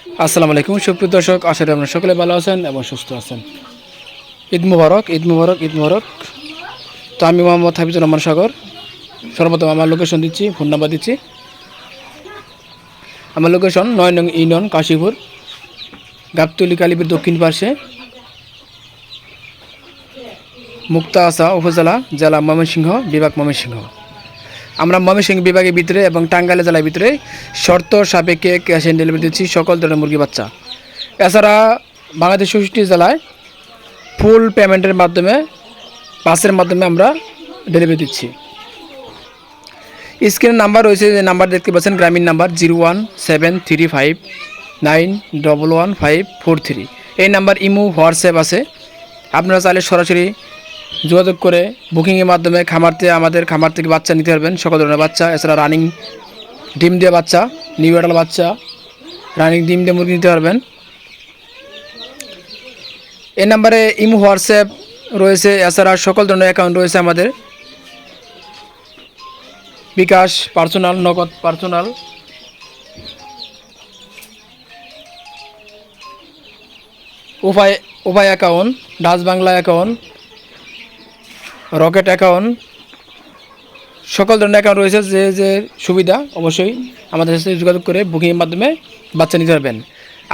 আসসালামু আলাইকুম, সুপ্রিয় দর্শক, আশা করি আপনারা সকলে ভালো আছেন এবং সুস্থ আছেন। ঈদ মুবারক ঈদ মুবারক ঈদ মুবারক। তো আমি মোহাম্মদ হাফিজুর রহমান সাগর। সর্বপ্রথম আমার লোকেশন দিচ্ছি ফোন নাম্বার দিচ্ছি। আমার লোকেশন নয় নং ইউনিয়ন কাশীপুর, গাবতলি কালীপুর দক্ষিণ পার্শ্বে মুক্তা আসা উপজেলা, জেলা ময়মনসিংহ, বিভাগ ময়মনসিংহ। আমরা ময়মনসিংহ বিভাগের ভিতরে এবং টাঙ্গাইল জেলার ভিতরে শর্ত সাপেক্ষে ক্যাশ অন ডেলিভারি দিচ্ছি সকল ধরনের মুরগি বাচ্চা। এছাড়া বাংলাদেশ চৌষট্টি জেলায় ফুল পেমেন্টের মাধ্যমে বাসের মাধ্যমে আমরা ডেলিভারি দিচ্ছি। স্ক্রিনের নাম্বার রয়েছে, যে নাম্বার দেখতে পাচ্ছেন, Grameen number zero one seven three five nine double one five four three এই নাম্বার ইমো, হোয়াটসঅ্যাপ আছে। আপনারা চাইলে সরাসরি যোগাযোগ করে বুকিংয়ের মাধ্যমে খামারতে আমাদের খামার থেকে বাচ্চা নিতে পারবেন। সকল ধরনের বাচ্চা, এছাড়া রানিং ডিম দিয়ে বাচ্চা নিউ এডাল বাচ্চা রানিং ডিম দিয়ে মুরগি নিতে পারবেন। এই নাম্বারে ইমো, হোয়াটসঅ্যাপ রয়েছে, এছাড়া সকল ধরনের অ্যাকাউন্ট রয়েছে আমাদের। বিকাশ personal Nagad personal Upay Upay account Dutch Bangla account rocket account, সকল ধরনের অ্যাকাউন্ট রয়েছে, যে যে সুবিধা অবশ্যই আমাদের সাথে যোগাযোগ করে বুকিংয়ের মাধ্যমে বাচ্চা নিতে পারবেন।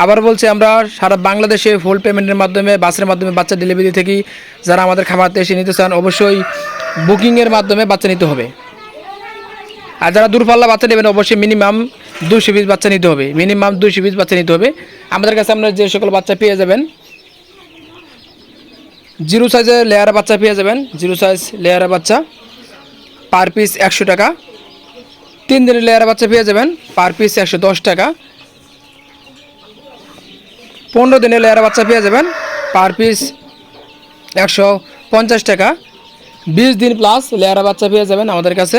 আবার বলছি, আমরা সারা বাংলাদেশে ফুল পেমেন্টের মাধ্যমে, বাসের মাধ্যমে বাচ্চা ডেলিভারি থেকে যারা আমাদের খামারতে এসে নিতে চান, অবশ্যই বুকিংয়ের মাধ্যমে বাচ্চা নিতে হবে। আর যারা দূরপাল্লা বাচ্চা নেবেন, অবশ্যই মিনিমাম দুশো পিস বাচ্চা নিতে হবে। মিনিমাম দুশো পিস বাচ্চা নিতে হবে। আমাদের কাছে আপনারা যে সকল বাচ্চা পেয়ে যাবেন জিরো সাইজের লেয়ার বাচ্চা পেয়ে যাবেন। জিরো সাইজ লেয়ার বাচ্চা পার পিস একশো টাকা। তিন দিনের লেয়ার বাচ্চা পেয়ে যাবেন পার পিস একশো দশ টাকা। পনেরো দিনের লেয়ার বাচ্চা পেয়ে যাবেন পার পিস একশো পঞ্চাশ টাকা। বিশ দিন প্লাস লেয়ার বাচ্চা পেয়ে যাবেন আমাদের কাছে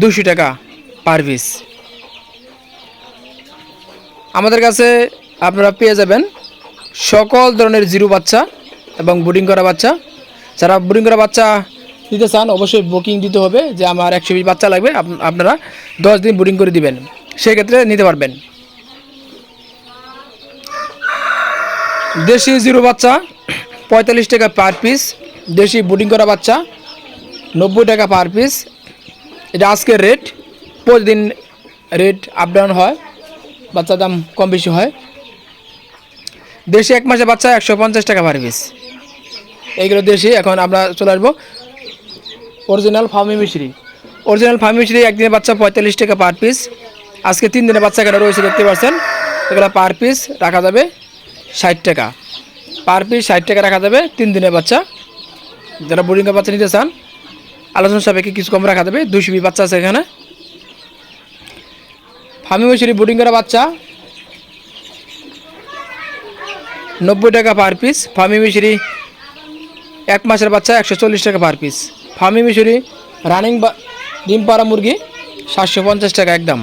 দুশো টাকা পার পিস আমাদের কাছে আপনারা পেয়ে যাবেন সকল ধরনের জিরো বাচ্চা। এবং বোর্ডিং করা বাচ্চা। যারা বোর্ডিং করা বাচ্চা দিতে চান, অবশ্যই বুকিং দিতে হবে যে আমার একশো পিস বাচ্চা লাগবে, আপ- আপনারা দশ দিন বোর্ডিং করে দিবেন। সেক্ষেত্রে নিতে পারবেন। দেশি জিরো বাচ্চা, পঁয়তাল্লিশ টাকা পার পিস দেশি বোর্ডিং করা বাচ্চা, নব্বই টাকা পার পিস এটা আজকের রেট প্রতিদিন রেট আপ ডাউন হয়, বাচ্চার দাম কম বেশি হয়। দেশি এক মাসে বাচ্চা একশো পঞ্চাশ টাকা পার পিস এইগুলো দেশি এখন আমরা চলে আসব। অরিজিনাল ফার্মি মিশরি অরিজিনাল ফার্মি মিশরি একদিনের বাচ্চা পঁয়তাল্লিশ টাকা পার পিস আজকে তিন দিনের বাচ্চা এখানে রয়েছে, দেখতে পাচ্ছেন? এগুলো পার পিস রাখা যাবে ষাট টাকা। পার পিস ষাট টাকা রাখা যাবে তিন দিনের বাচ্চা। যারা বোর্ডিংয়ের বাচ্চা নিতে চান, আলোচনা সাপেক্ষে কিছু কম রাখা যাবে। দুশো বি বাচ্চা আছে এখানে। ফার্মি মিশরি বোর্ডিং করা বাচ্চা। নব্বই টাকা পার পিস ফার্মি মিশরি এক মাসের বাচ্চা একশো চল্লিশ টাকা পার পিস ফার্মি মিশরি রানিং বা ডিম পাড়া মুরগি, সাতশো পঞ্চাশ টাকা একদম।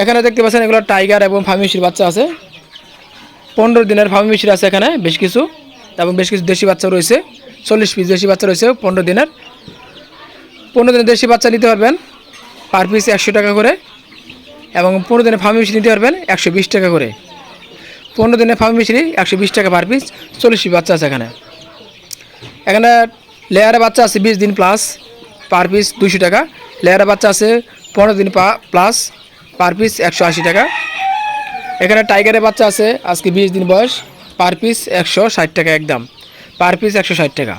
এখানে দেখতে পাচ্ছেন এগুলো টাইগার এবং ফার্মি মিশরির বাচ্চা আছে। পনেরো দিনের ফার্মি মিশরি আছে এখানে, বেশ কিছু। এবং বেশ কিছু দেশি বাচ্চা রয়েছে। চল্লিশ পিস দেশি বাচ্চা রয়েছে পনেরো দিনের। পনেরো দিনের দেশি বাচ্চা নিতে পারবেন পার পিস একশো টাকা করে। এবং পনেরো দিনের ফার্মি মিশরি নিতে পারবেন একশো বিশ টাকা করে। পনেরো দিনের ফার্মি মিশরি একশো বিশ টাকা পার পিস চল্লিশ পিস বাচ্চা আছে এখানে। এখানে লেয়ারে বাচ্চা আছে বিশ দিন প্লাস পার পিস দুশো টাকা। লেয়ারে বাচ্চা আছে পনেরো দিন প্লাস পার পিস একশো আশি টাকা। এখানে টাইগারের বাচ্চা আছে আজকে বিশ দিন বয়স পার পিস একশো ষাট টাকা একদম। পার পিস একশো ষাট টাকা।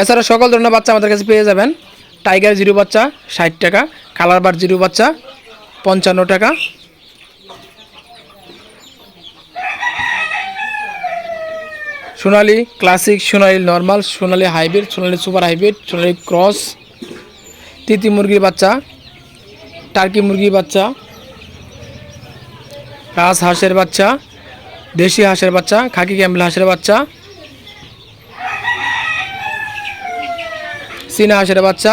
এছাড়া সকল ধরনের বাচ্চা আমাদের কাছে পেয়ে যাবেন। টাইগার জিরো বাচ্চা, ষাট টাকা। কালার বার জিরো বাচ্চা, পঞ্চান্ন টাকা। Sonali classic, Sonali normal, Sonali hybrid, Sonali super hybrid, Sonali cross. তিতি মুরগির বাচ্চা, টার্কি মুরগির বাচ্চা। রাজ হাঁসের বাচ্চা, দেশি হাঁসের বাচ্চা, খাকি ক্যাম্বেল হাঁসের বাচ্চা। চীনা হাঁসের বাচ্চা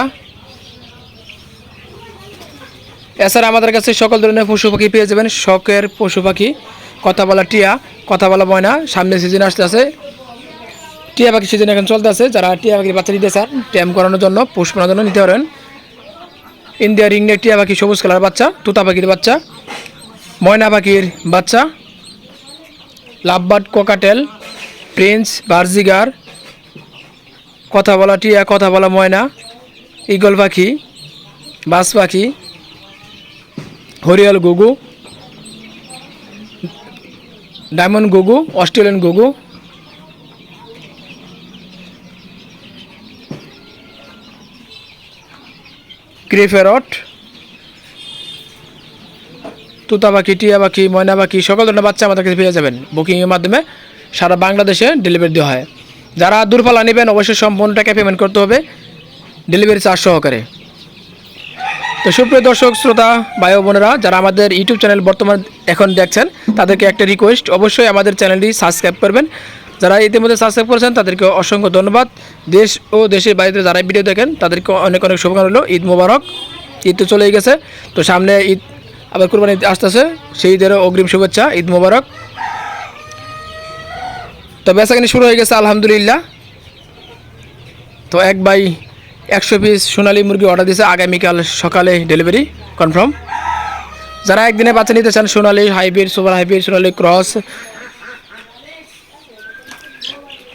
এছাড়া আমাদের কাছে সকল ধরনের পশু পাখি পেয়ে যাবেন। শখের পশু পাখি, কথা বলা টিয়া, কথা বলা ময়না, সামনে সিজন আসতে আছে। টিয়া পাখি সিজন এখন চলতে আছে। যারা টিয়া পাখির বাচ্চা নিতে চান ট্যাম করানোর জন্য, পুষ করানোর জন্য নিতে পারেন। ইন্ডিয়া রিংনেক টিয়া পাখি, সবুজ কালার বাচ্চা, তুতা পাখির বাচ্চা, ময়না পাখির বাচ্চা, লাভবার্ড কোকাটেল, প্রিন্স বার্জিগার, কথা বলা টিয়া, কথা বলা ময়না ইগল পাখি, বাস পাখি হরিয়াল গুগু, ডায়মন্ড গুগু, অস্ট্রেলিয়ান গুগু। ক্রিফেরট তুতা পাখি টিয়া পাখি ময়না পাখি সকল ধরনের বাচ্চা আমাদের কাছে পেয়ে যাবেন। বুকিংয়ের মাধ্যমে সারা বাংলাদেশে ডেলিভারি দেওয়া হয়। যারা দূরপাল্লা নেবেন, অবশ্যই সম্পূর্ণ টাকা পেমেন্ট করতে হবে। ডেলিভারি চার্জ সহকারে। তো সুপ্রিয় দর্শক, শ্রোতা, ভাই বোনেরা, যারা আমাদের ইউটিউব চ্যানেল বর্তমান এখন দেখছেন, তাদেরকে একটা রিকোয়েস্ট অবশ্যই আমাদের চ্যানেলটি সাবস্ক্রাইব করবেন। যারা ইতিমধ্যে সাবস্ক্রাইব করেছেন, তাদেরকে অসংখ্য ধন্যবাদ। দেশ ও দেশের বাইরে যারা ভিডিও দেখেন, তাদেরকে অনেক অনেক শুভকামনা হলো ঈদ মোবারক, ঈদ তো চলেই গেছে। তো সামনে ঈদ আবার কুরবানি ঈদ আসতেছে সেই ঈদেরও অগ্রিম শুভেচ্ছা, ঈদ মোবারক। তো বেচাকিনি শুরু হয়ে গেছে, আলহামদুলিল্লাহ। তো এক বাই একশো পিস সোনালী মুরগি অর্ডার দিয়েছে আগামীকাল সকালে ডেলিভারি কনফার্ম যারা একদিনে বাচ্চা নিতে চান Sonali hybrid, super hybrid, Sonali cross,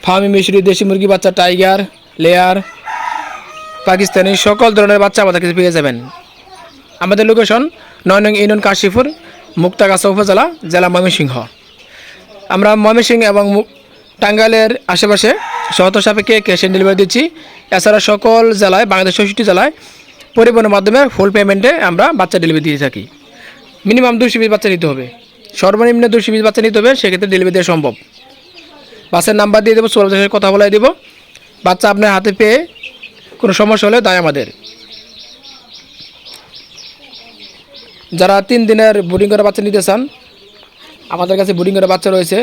Fermi মিশরি, দেশি মুরগি বাচ্চা, টাইগার, লেয়ার, পাকিস্তানি সকল ধরনের বাচ্চা আমাদের কাছে পেয়ে যাবেন। আমাদের লোকেশন নয় নং ইউনিয়ন কাশিপুর, মুক্তাগাছা উপজেলা, জেলা ময়মনসিংহ। আমরা ময়মনসিংহ এবং টাঙ্গাইলের আশেপাশে শহর সাপেক্ষে ক্যাশ অন ডেলিভারি দিচ্ছি। এছাড়া সকল জেলায় বাংলাদেশ চৌষট্টি জেলায় পরিবহনের মাধ্যমে ফুল পেমেন্টে আমরা বাচ্চা ডেলিভারি দিয়ে থাকি। মিনিমাম দুশো পিস বাচ্চা নিতে হবে। সর্বনিম্ন দুশো পিস বাচ্চা নিতে হবে, সেক্ষেত্রে ডেলিভারি দেওয়া সম্ভব। বাসের নাম্বার দিয়ে দেবো, সোলার কথা বলাই দেবো। বাচ্চা আপনার হাতে পেয়ে কোনো সমস্যা হলে দায় আমাদের। যারা তিন দিনের বোর্ডিং করে বাচ্চা নিতে চান, আমাদের কাছে বোর্ডিং করে বাচ্চা রয়েছে।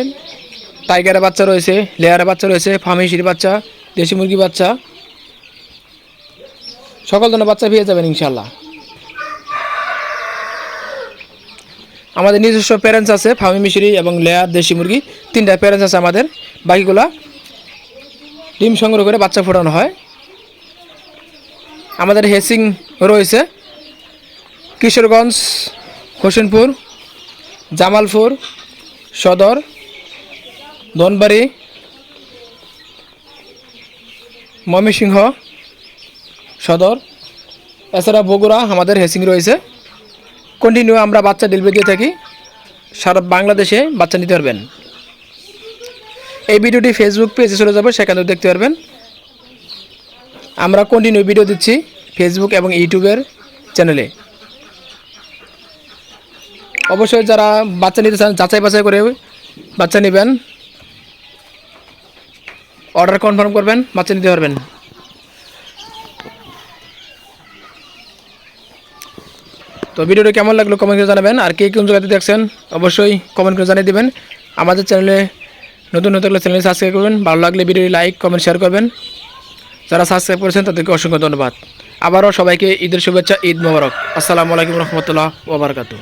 টাইগারের বাচ্চা রয়েছে, লেয়ারের বাচ্চা রয়েছে, ফার্মেসির বাচ্চা, দেশি মুরগি বাচ্চা। সকল ধরনের বাচ্চা পেয়ে যাবেন ইনশাল্লাহ আমাদের নিজস্ব প্যারেন্টস আছে ফার্মি মিশরি এবং লেয়ার, দেশি মুরগি, তিনটা প্যারেন্টস আছে আমাদের। বাকিগুলা ডিম সংগ্রহ করে বাচ্চা ফোটানো হয়। আমাদের হেসিং রয়েছে, কিশোরগঞ্জ, হোসেনপুর, জামালপুর, সদর ধনবাড়ি ময়মনসিংহ সদর, এছাড়া বগুড়া আমাদের হেসিং রয়েছে। কন্টিনিউ আমরা বাচ্চা ডেলিভারি দিয়ে থাকি। সারা বাংলাদেশে বাচ্চা নিতে পারবেন। এই ভিডিওটি ফেসবুক পেজে চলে যাবে সেখানেও দেখতে পারবেন। আমরা কন্টিনিউ ভিডিও দিচ্ছি ফেসবুক এবং ইউটিউবের চ্যানেলে অবশ্যই যারা বাচ্চা নিতে চান যাচাই বাছাই করে বাচ্চা নেবেন। অর্ডার কনফার্ম করবেন বাচ্চা নিতে পারবেন। তো ভিডিওটি কেমন লাগল কমেন্ট করে জানাবেন, আর কে কোন জায়গাতে দেখছেন, অবশ্যই কমেন্ট করে জানিয়ে দেবেন। আমাদের চ্যানেলে নতুন নতুন চ্যানেল সাবস্ক্রাইব করবেন, ভালো লাগলে ভিডিওটি লাইক কমেন্ট শেয়ার করবেন। যারা সাবস্ক্রাইব করেছেন, তাদেরকে অসংখ্য ধন্যবাদ। আবারও সবাইকে ঈদের শুভেচ্ছা, ঈদ মোবারক। আসসালামু আলাইকুম রহমতুল্লাহ ওবরাকাতু